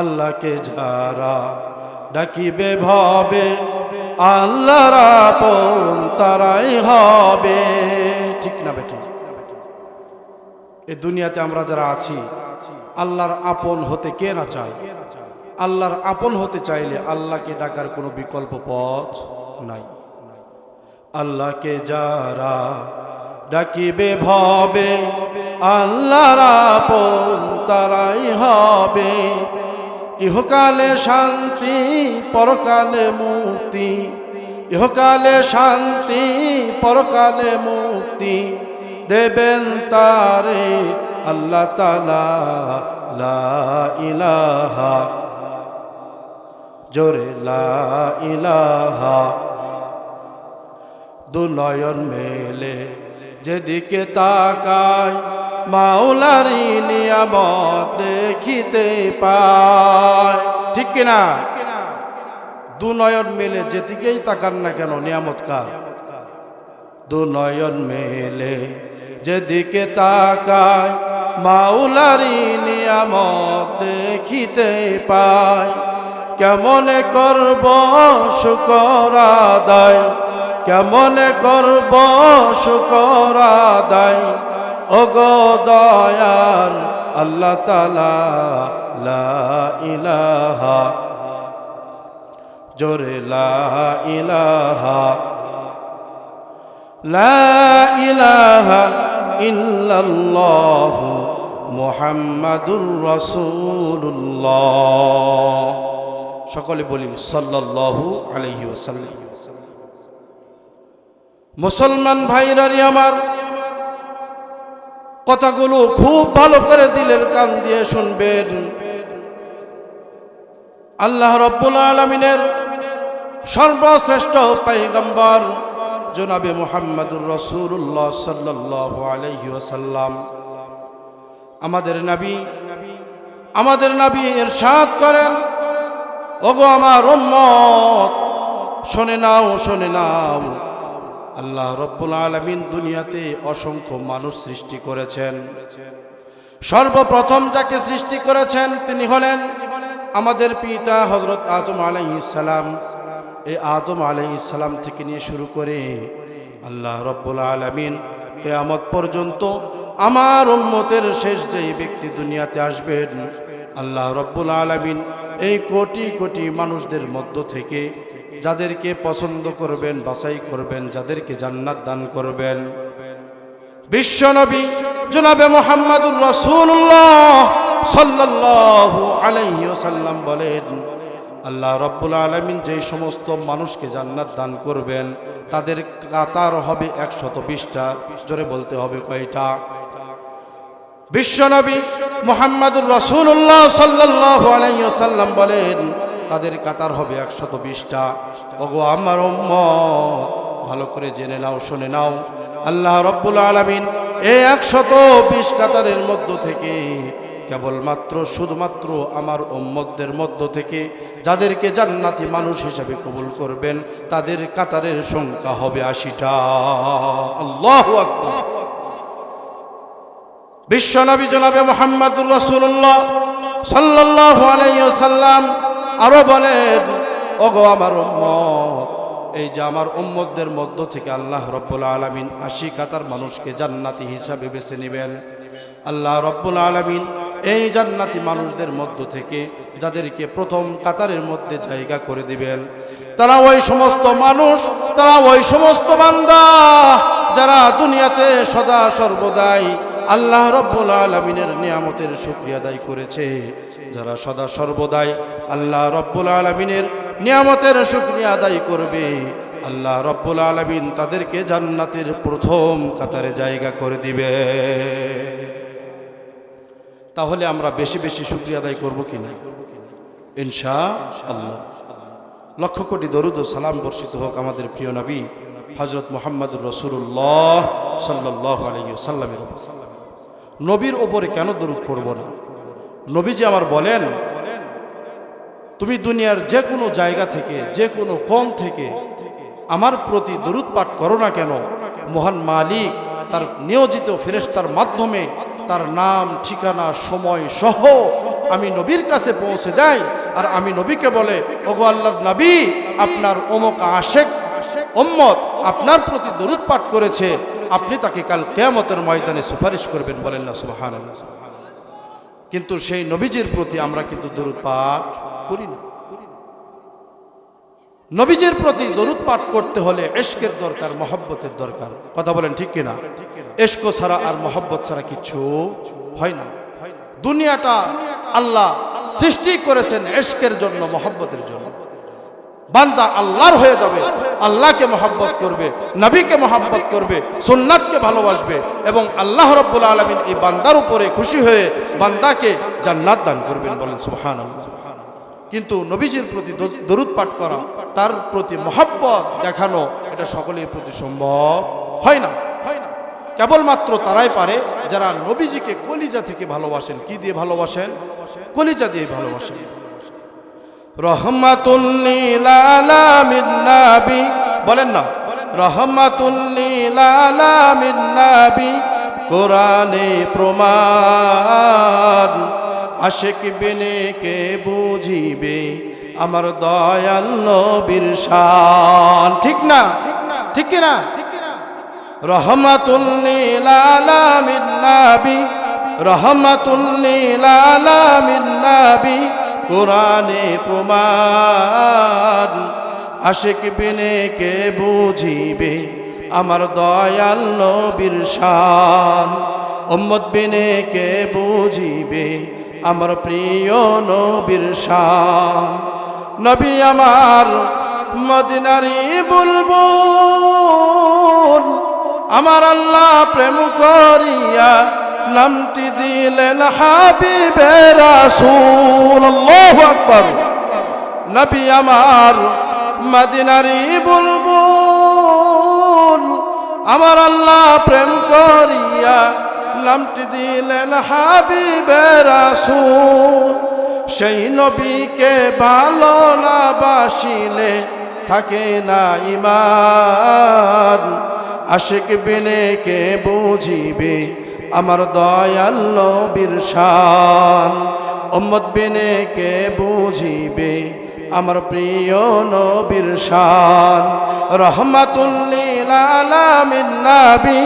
আল্লাহকে যারা ডাকিবে ভাবে, আল্লাহর আপন তারাই হবে। ঠিক না বেঠিক এই দুনিয়াতে আমরা যারা আছি, আল্লাহর আপন হতে কে না চায়? আল্লাহর আপন হতে চাইলে আল্লাহকে ডাকার কোনো বিকল্প পথ নাই। আল্লাহকে যারা ডাকিবে ভবে, আল্লাহর আপন তারাই হবে। ইহকালে শান্তি, পরকালে মুক্তি। ইহকালে শান্তি, পরকালে মুক্তি। দেবেন তারে আল্লাহ তালা ইলাহা। জোরে, লা ইলাহা। দুনয়ন মেলে, যেদিকে তাকায়, মাওলারি নিয়ামত দেখিতে পায়। ঠিক কিনা? দু নয়ন মেলে যেদিকেই তাকান না কেন, নিয়ামত কার? দু নয়ন মেলে যেদিকে তাকায় মাউলারি নিয়ামত দেখিতে পায়। কেমনে করব শুকর আদায়? কেমনে করব শুকর আদায়? ওগো দয়ার আল্লাহ তালা লা ইলাহা, জোরে লা ইলাহা লা ইলাহা ইল্লাল্লাহ মুহাম্মাদুর রাসূলুল্লাহ। সকলে বলি সাল্লাল্লাহু আলাইহি ওয়াসাল্লাম। মুসলমান ভাইরারি আমার কথাগুলো খুব ভালো করে দিলের কান দিয়ে শুনবেন। আল্লাহ রব্বুল আলমিনের সর্বশ্রেষ্ঠ পাইগম্বর জনাবে মোহাম্মদুর রসুল্লাহ সাল্লাহ আলহি ওসাল্লাম আমাদের নাবি আমাদের নাবি সাত করেন, ওগো আমার শোনে নাও শোনে নাও। আল্লাহ রব্বুল আলমিন দুনিয়াতে অসংখ্য মানুষ সৃষ্টি করেছেন। সর্বপ্রথম যাকে সৃষ্টি করেছেন তিনি হলেন আমাদের পিতা হজরত আদম আলাইসালাম এই আদম আলাইসালাম থেকে নিয়ে শুরু করে আল্লাহ রব্বুল আলমিন কেয়ামত পর্যন্ত আমার উম্মতের শেষ যেই ব্যক্তি দুনিয়াতে আসবেন, আল্লাহ রব্বুল আলমিন এই কোটি কোটি মানুষদের মধ্য থেকে যাদেরকে পছন্দ করবেন, বাছাই করবেন, যাদেরকে জান্নাত দান করবেন। বিশ্বনবী জনাবে মোহাম্মদুর রসুল্লাহ সাল্লাল্লাহু আলাইহি ওয়াসাল্লাম বলেন, আল্লাহ রব্বুল আলমিন যেই সমস্ত মানুষকে জান্নাত দান করবেন, তাদের কাতার হবে একশত বিশটা, জোরে বলতে হবে কয়টা? বিশ্বনবী মোহাম্মদুর রসুল্লাহ সাল্লাল্লাহু আলাইহি ওয়াসাল্লাম বলেন তাদের কাতার হবে একশত বিশটা ওগো আমার ভালো করে জেনে নাও, শুনে নাও। আল্লাহ রব্বুল আলমিন এই একশত বিশ কাতারের মধ্য থেকে, কেবলমাত্র, শুধুমাত্র আমার উম্মতদের মধ্য থেকে, যাদেরকে জান্নাতি মানুষ হিসাবে কবুল করবেন, তাদের কাতারের সংখ্যা হবে আশিটা। আল্লাহ আকবার। বিশ্বনবী জনাবে মোহাম্মদুর রসুল্লাহ সাল্লাহ আলাইসাল্লাম আরও বলেন, ওগো আমার উম্মত, এই যে আমার উম্মতদের মধ্য থেকে আল্লাহ রব্বুল আলমিন আশি কাতার মানুষকে জান্নাতি হিসাবে বেছে নেবেন। আল্লাহ রব্বুল আলমিন এই জান্নাতি মানুষদের মধ্য থেকে যাদেরকে প্রথম কাতারের মধ্যে জায়গা করে দিবেন। তারা ওই সমস্ত মানুষ, তারা ওই সমস্ত বান্দা যারা দুনিয়াতে সদা সর্বদাই আল্লাহ রব্বুল আলমিনের নিয়ামতের শুক্রিয়া আদায় করেছে। যারা সদা সর্বদাই আল্লাহ রব্বুল আলমিনের নিয়ামতের শুক্রিয়া আদায় করবে, আল্লাহ রব্বুল আলমিন তাদেরকে জান্নাতের প্রথম কাতারে জায়গা করে দিবে। তাহলে আমরা বেশি বেশি শুক্রিয়া আদায় করব কি না? ইনশা আল্লাহ লক্ষ কোটি দরুদ ও সালাম বর্ষিত হোক আমাদের প্রিয় নবী হজরত মোহাম্মদুর রসুল্লাহ সাল্লাহ আলী সাল্লামের নবীর ওপরে কেন দরুদ পড়ব না? নবীজি আমার বলেন, তুমি দুনিয়ার যে কোনো জায়গা থেকে যে কোনো কোণ থেকে আমার প্রতি দরুদ পাঠ করো না কেন? মহান মালিক, তার নিয়োজিত ফেরেস্তার মাধ্যমে তার নাম, ঠিকানা, সময় সহ আমি নবীর কাছে পৌঁছে যাই। আর আমি নবীকে বলে, ওগো আল্লাহর নবী, আপনার অমুক আশেক ওম্মত আপনার প্রতি দরুদ পাঠ করেছে। আপনি তাকে কাল কেয়ামতের ময়দানে সুপারিশ করবেন বলেন না সুবাহান কিন্তু সেই নবীজির প্রতি আমরা কিন্তু দরুদ পাঠ করি না। নবীজির প্রতি দরুদ পাঠ করতে হলে এশকের দরকার, মহব্বতের দরকার। কথা বলেন ঠিক কিনা? এশক ছাড়া আর মহব্বত ছাড়া কিছু হয় না। দুনিয়াটা আল্লাহ সৃষ্টি করেছেন এশকের জন্য, মহব্বতের জন্য। বান্দা আল্লাহর হয়ে যাবে, আল্লাহকে মহাব্বত করবে, নবীকে মহাব্বত করবে, সুন্নাতকে ভালোবাসবে এবং আল্লাহ রব্বুল আলমিন এই বান্দার উপরে খুশি হয়ে বান্দাকে জান্নাত দান করবেন বলেন সুহান কিন্তু নবীজির প্রতি দরুদ পাঠ করা, তার প্রতি মহাব্বত দেখানো, এটা সকলের প্রতি সম্ভব হয় না। হয় না কেবলমাত্র তারাই পারে যারা নবীজিকে কলিজা থেকে ভালোবাসেন। কি দিয়ে ভালোবাসেন? কলিজা দিয়ে ভালোবাসেন। রহমাতুল্লিলালামিন্নাবি বলেন না। রহমাতুল্লিলালামিন্নাবি কোরআনে প্রমাণ। আশেক বিনে কে বুঝিবে? আমার দয়াল নবীর শান। ঠিক না? ঠিক না কি না রহমাতুল্লিলালামিন্নাবি রহমাতুল্লিলালামিন্নাবি কোরআনে প্রমাণ। আশেক বিনে কে বুঝিবে আমার দয়াল নবীর শান। উম্মত বিনে কে বুঝিবে আমার প্রিয় নবীর শান। নবী আমার মদিনারি বুলবুল, আমার আল্লাহ প্রেম করিয়া নামটি দিলেন হাবিবে রাসূল আল্লাহু নবী আমার মদিনারি বুলবুল। আমার আল্লাহ প্রেম করিয়া নামটি দিলেন হাবিবে রাসূল। সেই নবীকে ভালো না বাসিলে থাকে না ইমান আশেক বিনে কে বুঝিবে? আমার দয়াল নবীর শান। বিনে কে বুঝিবে? আমার প্রিয় নবীর শান। রহমাতুল্লিল আলামিন নাবি,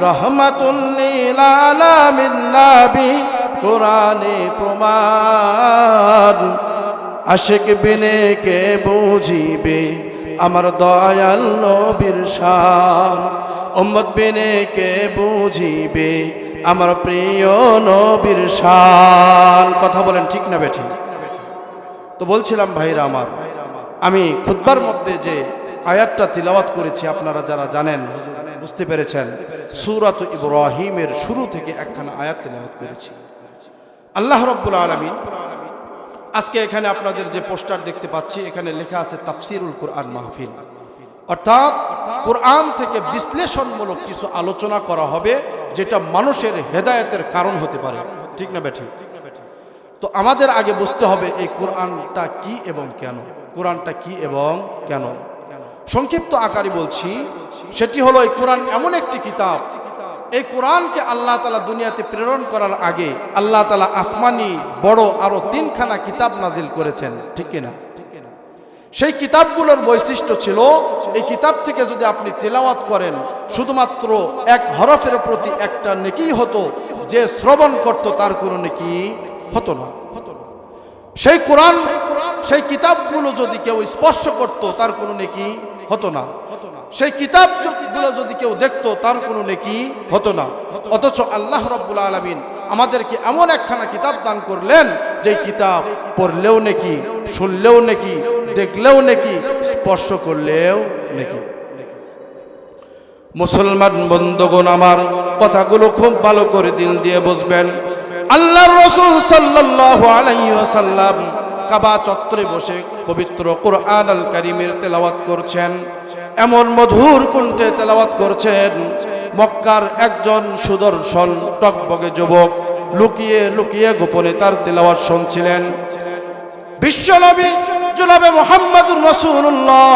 রহমাতুল্লিল আলামিন নাবি, কোরআনে প্রমাণ। আশেক বিনে কে বুঝিবে? আমার দয়াল নবীর শান। উম্মত বিনে কে বুঝিবে? আমার প্রিয় নবীর শান। কথা বলেন ঠিক না বেঠিক তো বলছিলাম, ভাইরা আমার, আমি খুদ্বার মধ্যে যে আয়াতটা তিলাওয়াত করেছি, আপনারা যারা জানেন, বুঝতে পেরেছেন, সুরাত ইব্রাহিমের শুরু থেকে একখানা আয়াত তিলাওয়াত করেছি। আল্লাহ রব্বুল আলমিন, আজকে এখানে আপনাদের যে পোস্টার দেখতে পাচ্ছি, এখানে লেখা আছে তাফসিরুল কোরআন মাহফিল। অর্থাৎ কোরআন থেকে বিশ্লেষণমূলক কিছু আলোচনা করা হবে, যেটা মানুষের হেদায়েতের কারণ হতে পারে। ঠিক না বেঠিক তো আমাদের আগে বুঝতে হবে এই কোরআনটা কি এবং কেন? কোরআনটা কি এবং কেন? সংক্ষিপ্ত আকারে বলছি, সেটি হলো এই কোরআন এমন একটি কিতাব। এই কোরআনকে আল্লাহ তালা দুনিয়াতে প্রেরণ করার আগে আল্লাহ তালা আসমানি বড় আরও তিনখানা কিতাব নাজিল করেছেন। ঠিক কিনা? সেই কিতাবগুলোর বৈশিষ্ট্য ছিল, এই কিতাব থেকে যদি আপনি তেলাওয়াত করেন, শুধুমাত্র এক হরফের প্রতি একটা নেকি হতো, যে শ্রবণ করত তার কোনো নেকি হতো না। সেই কোরআন, সেই কিতাবগুলো যদি কেউ স্পর্শ করত, তার কোনো নেকি হতো না। সেই কিতাবগুলো যদি কেউ দেখতো, তার কোনো নেকি হতো না। অথচ আল্লাহ রব্বুল আলমিন আমাদেরকে এমন একখানা কিতাব দান করলেন যে কিতাব পড়লেও নেকি, শুনলেও নেকি দেখলেও নেকি স্পর্শ করলেও নেকি। মুসলমান বন্ধুগণ, আমার কথাগুলো খুব ভালো করে দিল দিয়ে বুঝবেন। আল্লাহর রসুল ওয়াসাল্লাম কাবা চত্বরে বসে পবিত্র কোরআন আল কারিমের তেলাওয়াত করছেন। এমন মধুর কণ্ঠে তেলাওয়াত করছেন মক্কার একজন সুদর্শন টকবগে যুবক লুকিয়ে লুকিয়ে গোপনে তার তেলাওয়াত শুনছিলেন। বিশ্বনবী জনাবে মোহাম্মদুর রসুল্লাহ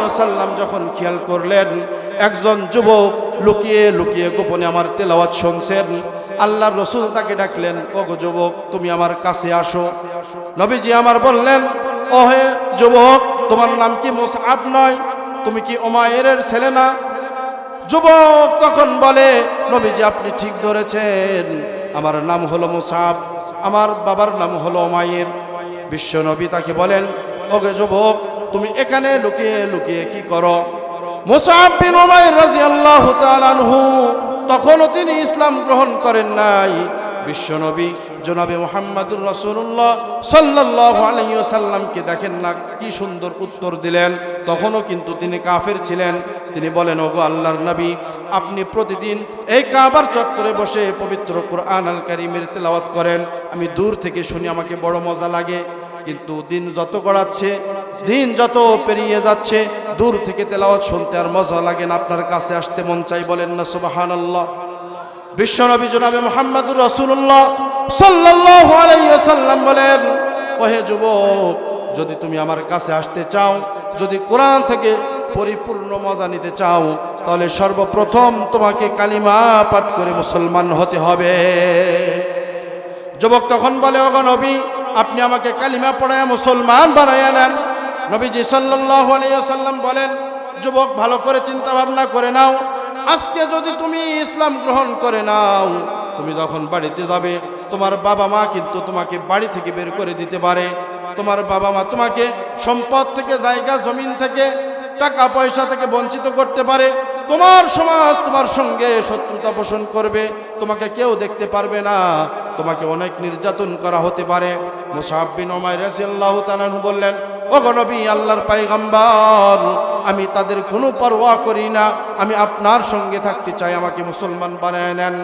ওয়াসাল্লাম যখন খেয়াল করলেন, একজন যুবক লুকিয়ে লুকিয়ে গোপনে আমার তেলাওয়াত শুনছেন। আল্লাহর রসুল তাকে ডাকলেন ও গো যুবক, তুমি আমার কাছে আসো। নবীজি আমার বললেন ও হে যুবক, তোমার নাম কি মুসআব নয়? তুমি কি ওমায়ের ছেলে না? যুবক তখন বলে, নবীজি, আপনি ঠিক ধরেছেন। আমার নাম হলো মুসাব আমার বাবার নাম হলো ওমায়ের বিশ্ব নবী তাকে বলেন ওকে যুবক, তুমি এখানে লুকিয়ে লুকিয়ে কি করো? আনহু, তখনও তিনি ইসলাম গ্রহণ করেন নাই। বিশ্বনবী জনাবে মোহাম্মদুর রসুল্লাহ সাল্লাহ আলাইসাল্লামকে দেখেন না, কি সুন্দর উত্তর দিলেন। তখনও কিন্তু তিনি কাফের ছিলেন। তিনি বলেন, ওগো আল্লাহর নবী, আপনি প্রতিদিন এই কাবার চত্বরে বসে পবিত্র কোরআন আল কারিমের তেলাওয়াত করেন। আমি দূর থেকে শুনি, আমাকে বড় মজা লাগে। কিন্তু দিন যত গড়াচ্ছে, দিন যত পেরিয়ে যাচ্ছে, দূর থেকে তেলাওয়াত শুনতে আর মজা লাগে না। আপনার কাছে আসতে মন চাই বলেন না সুবাহান আল্লাহ বিশ্বনবী জনাবে মোহাম্মদুর রসুল্লাহ সাল্লাহ আলাইসাল্লাম বলেন, ওহে যুবক, যদি তুমি আমার কাছে আসতে চাও, যদি কোরআন থেকে পরিপূর্ণ মজা নিতে চাও, তাহলে সর্বপ্রথম তোমাকে কালিমা পাঠ করে মুসলমান হতে হবে। যুবক তখন বলে, ওগো নবী, আপনি আমাকে কালিমা পড়ায় মুসলমান বানাইয়া নেন। নবীজি সাল্লাহ আলাইসাল্লাম বলেন, যুবক, ভালো করে চিন্তা ভাবনা করে নাও আজকে যদি তুমি ইসলাম গ্রহণ করে নাও, তুমি যখন বাড়িতে যাবে, তোমার বাবা মা কিন্তু তোমাকে বাড়ি থেকে বের করে দিতে পারে। তোমার বাবা মা তোমাকে সম্পদ থেকে, জায়গা, জমিন থেকে, টাকা, পয়সা থেকে বঞ্চিত করতে পারে। তোমার সমাজ তোমার সঙ্গে শত্রুতা পোষণ করবে। তোমাকে কেউ দেখতে পারবে না। তোমাকে অনেক নির্যাতন করা হতে পারে। মুসাহাব্বিন ওমায় রাজিয়াল্লাহু তাআলা বললেন নবী, আল্লাহর পাইগাম্বার আমি তাদের কোনো পরোয়া করি না। আমি আপনার সঙ্গে থাকতে চাই, আমাকে মুসলমান বানায় নেন।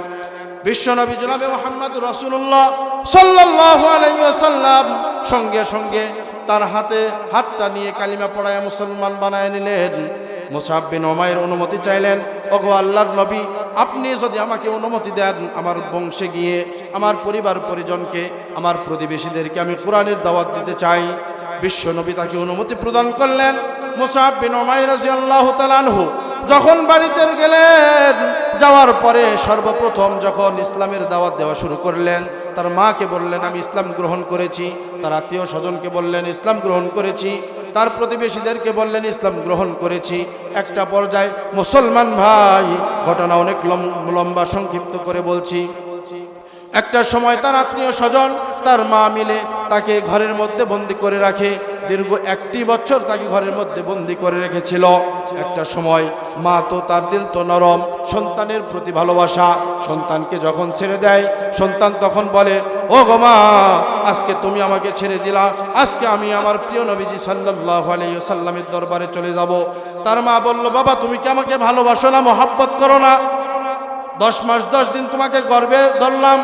বিশ্বনবী জনাবে মোহাম্মদ রসুল্লাহ সাল্লাহ আলাইসাল্লাম সঙ্গে সঙ্গে তার হাতে হাতটা নিয়ে কালিমা পড়ায় মুসলমান বানায় নিলেন। মুসাব্বিন ওমায়ের অনুমতি চাইলেন, ওগো আল্লাহর নবী, আপনি যদি আমাকে অনুমতি দেন আমার বংশে গিয়ে, আমার পরিবার পরিজনকে, আমার প্রতিবেশীদেরকে আমি কোরআনের দাওয়াত দিতে চাই। বিশ্ব নবী তাকে অনুমতি প্রদান করলেন মুসাব বিন ওমাই তাআলা আনহু। যখন বাড়িতে গেলেন, যাওয়ার পরে সর্বপ্রথম যখন ইসলামের দাওয়াত দেওয়া শুরু করলেন, তার মাকে বললেন, আমি ইসলাম গ্রহণ করেছি। তার আত্মীয় স্বজনকে বললেন, ইসলাম গ্রহণ করেছি। তার প্রতিবেশীদেরকে বললেন, ইসলাম গ্রহণ করেছি। একটা পর্যায়ে মুসলমান ভাই ঘটনা অনেক লম- লম্বা সংক্ষিপ্ত করে বলছি একটা সময় তার আত্মীয় স্বজন, তার মা মিলে তাকে ঘরের মধ্যে বন্দি করে রাখে। দীর্ঘ একটি বছর তাকে ঘরের মধ্যে বন্দি করে রেখেছিল। একটা সময় মা তো তার দিল তো নরম, সন্তানের প্রতি ভালোবাসা। সন্তানকে যখন ছেড়ে দেয়, সন্তান তখন বলে, ও গো মা, আজকে তুমি আমাকে ছেড়ে দিলা। আজকে আমি আমার প্রিয় নবীজি সাল্লাহ আলাইসাল্লামের দরবারে চলে যাব। তার মা বলল, বাবা, তুমি কি আমাকে ভালোবাসো না, মহাব্বত করো না? দশ মাস, দশ দিন তোমাকে গর্বে ধরলাম।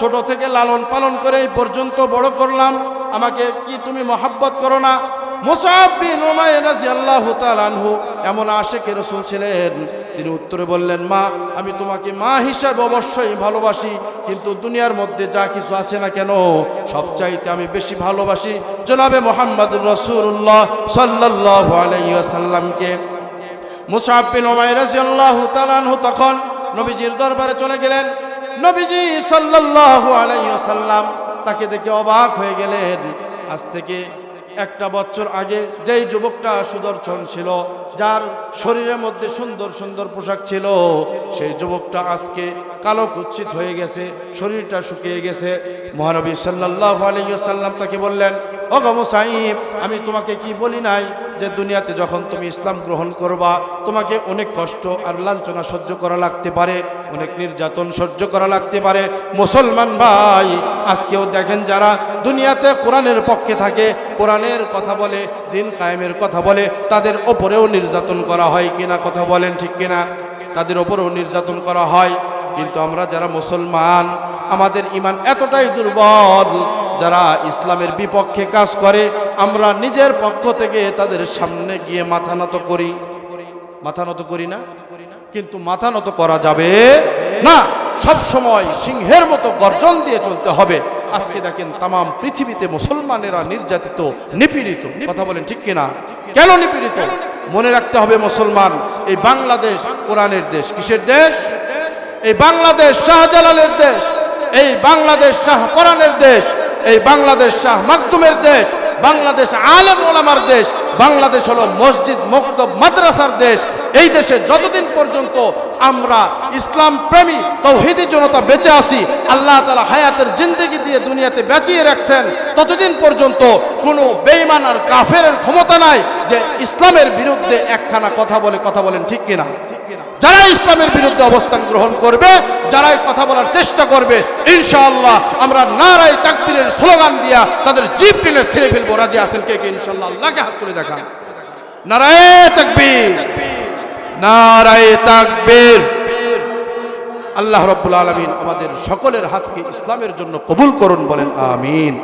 ছোট থেকে লালন পালন করে এই পর্যন্ত বড় করলাম। আমাকে কি তুমি মহাব্বত করো না? মুসাবিন আল্লাহ আনহু, এমন আশেকে রসুল ছিলেন। তিনি উত্তরে বললেন, মা, আমি তোমাকে মা হিসাবে অবশ্যই ভালোবাসি, কিন্তু দুনিয়ার মধ্যে যা কিছু আছে না কেন, সবচাইতে আমি বেশি ভালোবাসি জনাবে মোহাম্মদুর রসুল্লাহ সাল্লাহ আলাইসাল্লামকে মুসাব বিন উমাইর রাদিয়াল্লাহু তাআলা আনহু তখন নবীজির দরবারে চলে গেলেন। নবীজি সাল্লাল্লাহু আলাইহি ওয়াসাল্লাম তাকে দেখে অবাক হয়ে গেলেন। আজ থেকে একটা বছর আগে যেই যুবকটা সুদর্শন ছিল, যার শরীরের মধ্যে সুন্দর সুন্দর পোশাক ছিল, সেই যুবকটা আজকে কালো কুচ্ছিত হয়ে গেছে, শরীরটা শুকিয়ে গেছে। মহানবী সাল্লাল্লাহু আলাইহি ওয়াসাল্লাম তাকে বললেন ও গমু সাহিব আমি তোমাকে কি বলি নাই যে দুনিয়াতে যখন তুমি ইসলাম গ্রহণ করবা, তোমাকে অনেক কষ্ট আর লাঞ্ছনা সহ্য করা লাগতে পারে, অনেক নির্যাতন সহ্য করা লাগতে পারে। মুসলমান ভাই, আজকেও দেখেন যারা দুনিয়াতে কোরআনের পক্ষে থাকে, কোরআনের কথা বলে, দিন কায়েমের কথা বলে, তাদের ওপরেও নির্যাতন করা হয় কিনা কথা বলেন ঠিক কিনা? তাদের ওপরেও নির্যাতন করা হয়। কিন্তু আমরা যারা মুসলমান, আমাদের ইমান এতটাই দুর্বল যারা ইসলামের বিপক্ষে কাজ করে, আমরা নিজের পক্ষ থেকে তাদের সামনে গিয়ে মাথা নত করি। মাথা নত করি না? কিন্তু মাথা নত করা যাবে না। সব সময় সিংহের মতো গর্জন দিয়ে চলতে হবে। আজকে দেখেন তাম পৃথিবীতে মুসলমানেরা নির্যাতিত, নিপীড়িত। কথা বলেন ঠিক কিনা? কেন নিপীড়িত? মনে রাখতে হবে মুসলমান, এই বাংলাদেশ কোরআনের দেশ। কিসের দেশ? এই বাংলাদেশ শাহজালালের দেশ। এই বাংলাদেশ শাহ কোরআনের দেশ। এই বাংলাদেশ শাহ মাকদুমের দেশ, বাংলাদেশ আলেম ওলামার দেশ, বাংলাদেশ হলো মসজিদ মক্তব মাদ্রাসার দেশ। এই দেশে যতদিন পর্যন্ত আমরা ইসলাম প্রেমী, তৌহিদি জনতা বেঁচে আসি আল্লাহ তালা হায়াতের জিন্দগি দিয়ে দুনিয়াতে বেঁচিয়ে রাখছেন, ততদিন পর্যন্ত কোনো বেইমান আর কাফের ক্ষমতা নাই যে ইসলামের বিরুদ্ধে একখানা কথা বলে কথা বলেন ঠিক কিনা? যারা ইসলামের বিরুদ্ধে অবস্থান গ্রহণ করবে, যারাই কথা বলার চেষ্টা করবে, ইনশাআল্লাহ আমরা নারায় তাকবীরের স্লোগান দিয়া তাদের জিপ টেনে ছিঁড়ে ফেলব। রাজি আছেন কে কে? ইনশাআল্লাহ আল্লাহকে হাত তুলে দেখান। নারায় তাকবীর। নারায় তাকবীর। আল্লাহ রব্বুল আলমিন আমাদের সকলের হাতকে ইসলামের জন্য কবুল করুন বলেন, আমিন।